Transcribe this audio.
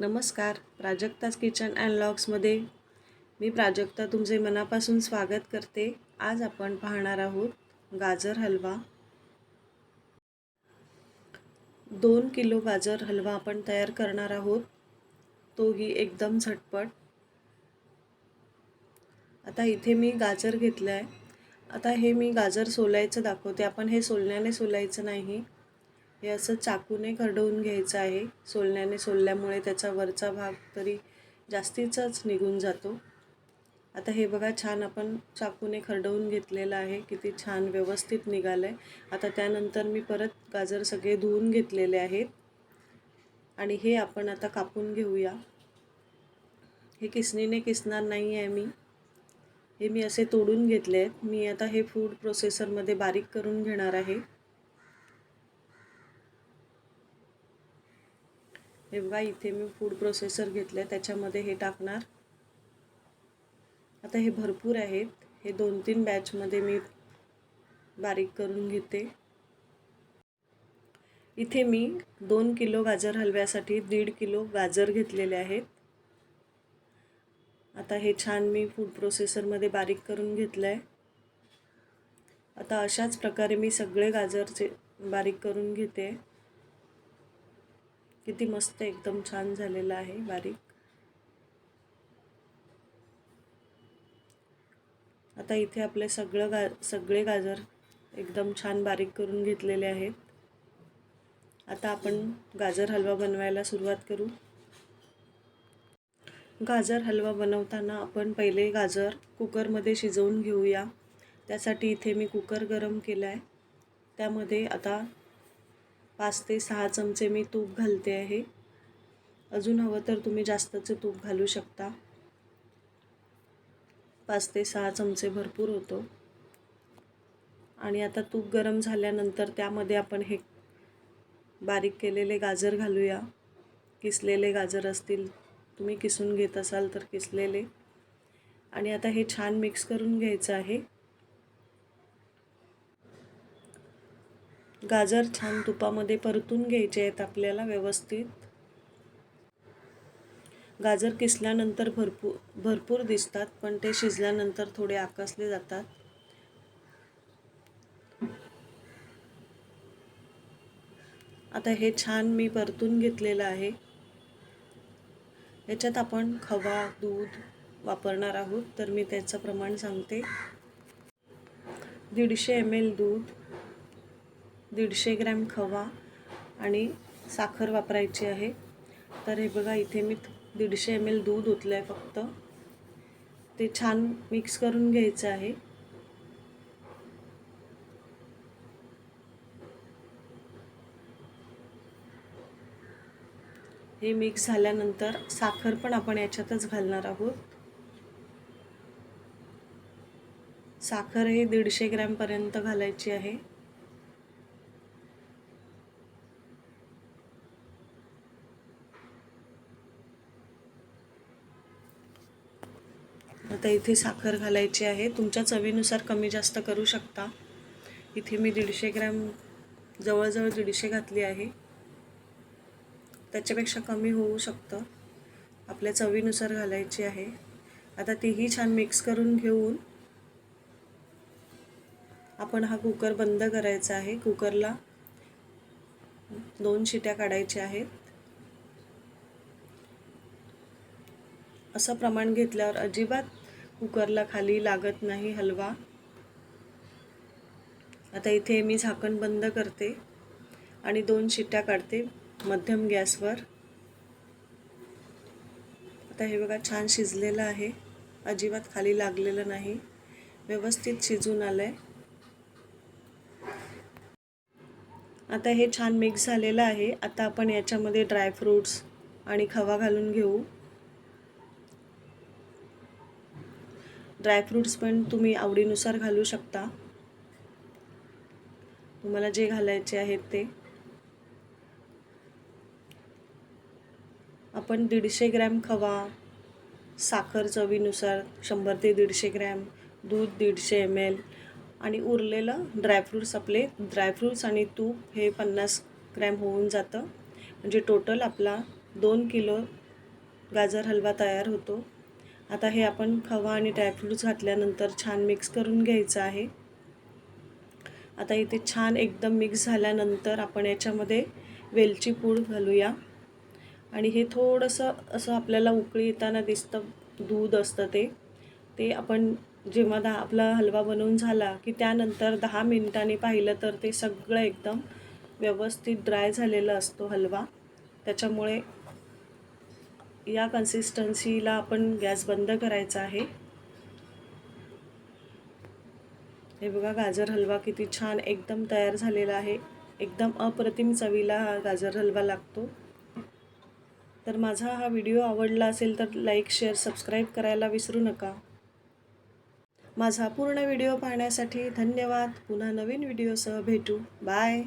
नमस्कार प्राजक्ताच kitchen and लॉग्समध्ये मी प्राजक्ता तुमचे मनापासून स्वागत करते. आज आपण पाहणार आहोत गाजर हलवा. दोन किलो गाजर हलवा आपण तयार करणार आहोत. तोही एकदम झटपट. आता इथे मी गाजर घेतलं आहे आता हे मी गाजर सोलायचं दाखवते. आपण हे सोलण्याने सोलायचं नाही. हे असं चाकूने खरडवून घ्यायचं आहे. सोलण्याने सोलल्यामुळे त्याचा वरचा भाग तरी जास्तीचाच निघून जातो. आता हे बघा छान आपण चाकूने खरडवून घेतलेलं आहे. किती छान व्यवस्थित निघालं आहे आता त्यानंतर मी परत गाजर सगळे धुवून घेतलेले आहेत. आणि हे आपण आता कापून घेऊया. हे किसणीने किसणार नाही आहे मी. हे मी असे तोडून घेतले आहेत मी आता हे फूड प्रोसेसरमध्ये बारीक करून घेणार आहे. हे बघा इथे मी फूड प्रोसेसर घेतलं आहे त्याच्यामध्ये हे टाकणार. आता हे भरपूर आहेत हे दोन तीन बॅचमध्ये मी बारीक करून घेते. इथे मी दोन किलो गाजर हलव्यासाठी दीड किलो गाजर घेतलेले आहेत. आता हे छान मी फूड प्रोसेसरमध्ये बारीक करून घेतलं आहे आता अशाच प्रकारे मी सगळे गाजरचे बारीक करून घेते. किती मस्त एकदम छान झालेलं आहे बारीक. आता इथे आपले सगळं गा सगळे गाजर एकदम छान बारीक करून घेतलेले आहेत. आता आपण गाजर हलवा बनवायला सुरुवात करू. गाजर हलवा बनवताना आपण पहिले गाजर कुकरमध्ये शिजवून घेऊया. त्यासाठी इथे मी कुकर गरम केला आहे त्यामध्ये आता पाच ते सहा चमचे मी तूप घालते आहे. अजून हवं तर तुम्ही जास्तचं तूप घालू शकता. पाच ते सहा चमचे भरपूर होतो. आणि आता तूप गरम झाल्यानंतर त्यामध्ये आपण हे बारीक केलेले गाजर घालूया. किसलेले गाजर असतील तुम्ही किसून घेत असाल तर किसलेले. आणि आता हे छान मिक्स करून घ्यायचं आहे. गाजर छान तुपामध्ये परतून घ्यायचे आहेत आपल्याला व्यवस्थित. गाजर किसल्यानंतर भरपूर भरपूर दिसतात पण ते शिजल्यानंतर थोडे आकसले जातात. आता हे छान मी परतून घेतलेलं आहे. याच्यात आपण खवा दूध वापरणार आहोत तर मी त्याचं प्रमाण सांगते. दीडशे एम एल दूध दीडशे ग्रॅम खवा आणि साखर वापरायची आहे. तर हे बघा इथे मी दीडशे एम एल दूध ओतलं आहे फक्त. ते छान मिक्स करून घ्यायचं आहे. हे मिक्स झाल्यानंतर साखर पण आपण याच्यातच घालणार आहोत. साखर हे दीडशे ग्रॅमपर्यंत घालायची आहे. आता इथे साखर घालायची आहे. तुमच्या चवीनुसार कमी जास्त करू शकता. इथे मी दीडशे ग्रॅम जवळजवळ दीडशे घातली आहे. त्याच्यापेक्षा कमी होऊ शकतं. आपल्या चवीनुसार घालायची आहे. आता तीही छान मिक्स करून घेऊन आपण हा कुकर बंद करायचा आहे. कुकरला दोन शिट्या काढायच्या आहेत. असं प्रमाण घेतल्यावर अजिबात कुकरला खाली लागत नाही हलवा. आता इथे मी झाकण बंद करते आणि दोन शिट्ट्या काढते मध्यम गॅसवर. आता हे बघा छान शिजलेलं आहे. अजिबात खाली लागलेलं नाही. व्यवस्थित शिजून आलं आहे आता हे छान मिक्स झालेलं आहे. आता आपण याच्यामध्ये ड्रायफ्रूट्स आणि खवा घालून घेऊ. ड्रायफ्रूट्स पण तुम्ही आवडीनुसार घालू शकता. तुम्हाला जे घालायचे आहेत ते. आपण दीडशे ग्रॅम खवा साखर चवीनुसार शंभर ते दीडशे ग्रॅम दूध दीडशे एम एल आणि उरलेलं ड्रायफ्रूट्स आपले ड्रायफ्रूट्स आणि तूप हे पन्नास ग्रॅम होऊन जातं. म्हणजे टोटल आपला दोन किलो गाजर हलवा तयार होतो. आता हे आपण खवा आणि ड्रायफ्रूट्स घातल्यानंतर छान मिक्स करून घ्यायचं आहे. आता इथे छान एकदम मिक्स झाल्यानंतर आपण याच्यामध्ये वेलची पूड घालूया. आणि हे थोडंसं असं आपल्याला उकळी येताना दिसतं दूध असतं ते. ते आपण जेव्हा दहा आपला हलवा बनवून झाला की त्यानंतर दहा मिनिटांनी पाहिलं तर ते सगळं एकदम व्यवस्थित ड्राय झालेला असतो हलवा. त्याच्यामुळे या कन्सिस्टन्सीला आपण गॅस बंद करायचा आहे. हे बघा गाजर हलवा किती छान एकदम तयार झालेला आहे. एकदम अप्रतिम चवीला हा गाजर हलवा लागतो. तर माझा हा व्हिडिओ आवडला असेल तर लाईक शेअर सबस्क्राईब करायला विसरू नका. माझा पूर्ण व्हिडिओ पाहण्यासाठी धन्यवाद. पुन्हा नवीन व्हिडिओसह भेटू. बाय